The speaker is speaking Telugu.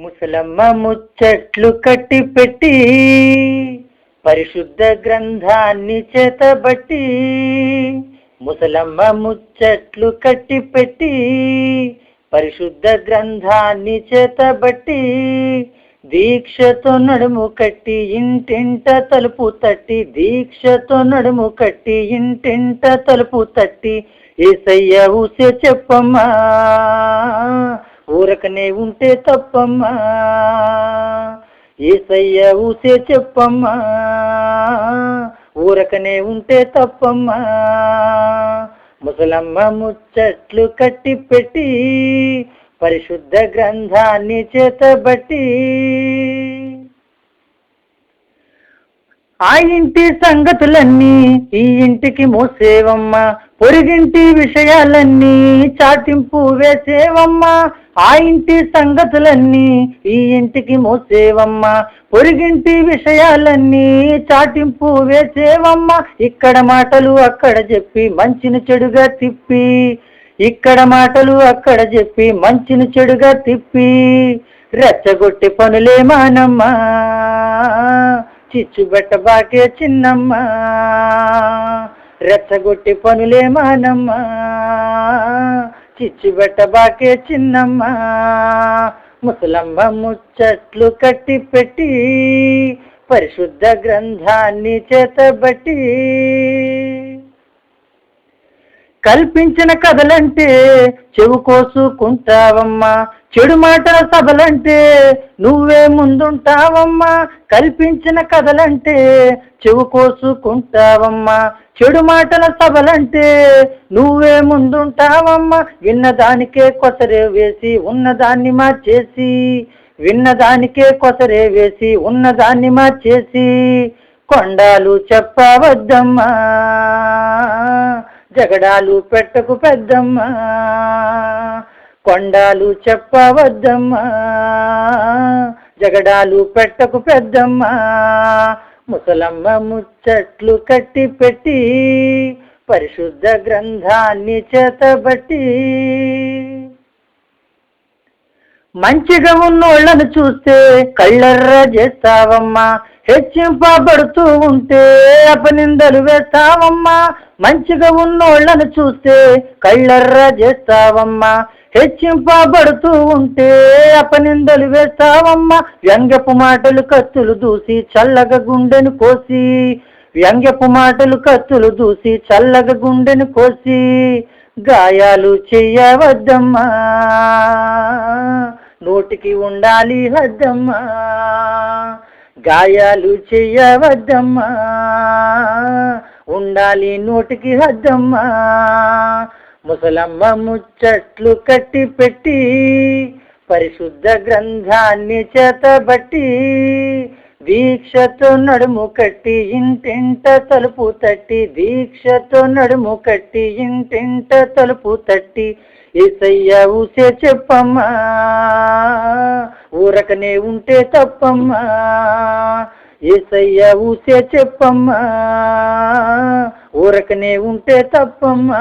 ముసలమ్మ ముచ్చట్లు కట్టి పెట్టి పరిశుద్ధ గ్రంథాన్ని చేతబట్టి ముసలమ్మ ముచ్చట్లు కట్టి పెట్టి పరిశుద్ధ గ్రంథాన్ని చేతబట్టి దీక్షతో నడుము కట్టి ఇంటింట తలుపు తట్టి దీక్షతో నడుము కట్టి ఇంటింట తలుపు తట్టి ఏసయ్య ఊసే చెప్పమ్మా. ఊరకనే ఉంటే తప్పమ్మా. ఏసయ్య ఊసే చెప్పమ్మా. ఊరకనే ఉంటే తప్పమ్మా. ముసలమ్మ ముచ్చట్లు కట్టి పెట్టి పరిశుద్ధ గ్రంథాన్ని చేతబట్టి. ఆ ఇంటి సంగతులన్నీ ఈ ఇంటికి మోసేవమ్మా. పొరిగింటి విషయాలన్నీ చాటింపు వేసేవమ్మా. ఆ ఇంటి సంగతులన్నీ ఈ ఇంటికి మోసేవమ్మ. పొరిగింటి విషయాలన్నీ చాటింపు వేసేవమ్మ. ఇక్కడ మాటలు అక్కడ చెప్పి మంచిని చెడుగా తిప్పి. ఇక్కడ మాటలు అక్కడ చెప్పి మంచిని చెడుగా తిప్పి. రెచ్చగొట్టి పనులే మానమ్మా. చిచ్చుబెట్ట బాకే చిన్నమ్మ. రెచ్చగొట్టి పనులే మానమ్మా. చిచ్చిబెట్టబాకే బాకే చిన్నమ్మ. ముసలమ్మ ముచ్చట్లు కట్టి పెట్టి పరిశుద్ధ గ్రంథాన్ని చేతబట్టి. కల్పించిన కథలంటే చెవు కోసుకుంటావమ్మా చెడు మాటల సభలంటే నువ్వే ముందుంటావమ్మా కల్పించిన కథలంటే చెవు కోసుకుంటావమ్మా చెడు మాటల సభలంటే నువ్వే ముందుంటావమ్మా విన్నదానికే కొసరే వేసి ఉన్నదాన్ని మార్చేసి విన్నదానికే కొసరే వేసి ఉన్నదాన్ని మార్చేసి కొండాలు చెప్పవద్దమ్మా. జగడాలు పెట్టకు పెద్దమ్మా. కొండాలు చెప్పవద్దమ్మా. జగడాలు పెట్టకు పెద్దమ్మా. ముసలమ్మ ముచ్చట్లు కట్టి పెట్టి పరిశుద్ధ గ్రంథాన్ని చేతబట్టి. మంచిగా ఉన్నోళ్ళను చూస్తే కళ్ళర్ర చేస్తావమ్మా. హెచ్చింపబడుతూ ఉంటే అపనిందలు వేస్తావమ్మా. మంచిగా ఉన్నోళ్ళను చూస్తే కళ్ళర్రా చేస్తావమ్మా. హెచ్చింపబడుతూ ఉంటే అపనిందలు వేస్తావమ్మా. వ్యంగ్యపు మాటలు కత్తులు దూసి చల్లగా గుండెను కోసి. వ్యంగ్యపు మాటలు కత్తులు దూసి చల్లగా గుండెను కోసి. గాయాలు చెయ్యవద్దమ్మా. నోటికి ఉండాలి హద్దమ్మా. గాయాలు చెయ్యవద్దమ్మా ఉండాలి నోటికి హద్దమ్మా. ముసలమ్మ ముచ్చట్లు కట్టి పెట్టి పరిశుద్ధ గ్రంథాన్ని చేతబట్టి దీక్షతో నడుము కట్టి ఇంటింట తలుపు తట్టి దీక్షతో నడుము కట్టి ఇంటింట తలుపు తట్టి ఏసయ్య ఊసే చెప్పమ్మా. ఊరకనే ఉంటే తప్పమ్మా. ఏసయ్య ఊసే చెప్పమ్మా. ఊరకనే ఉంటే తప్పమ్మా.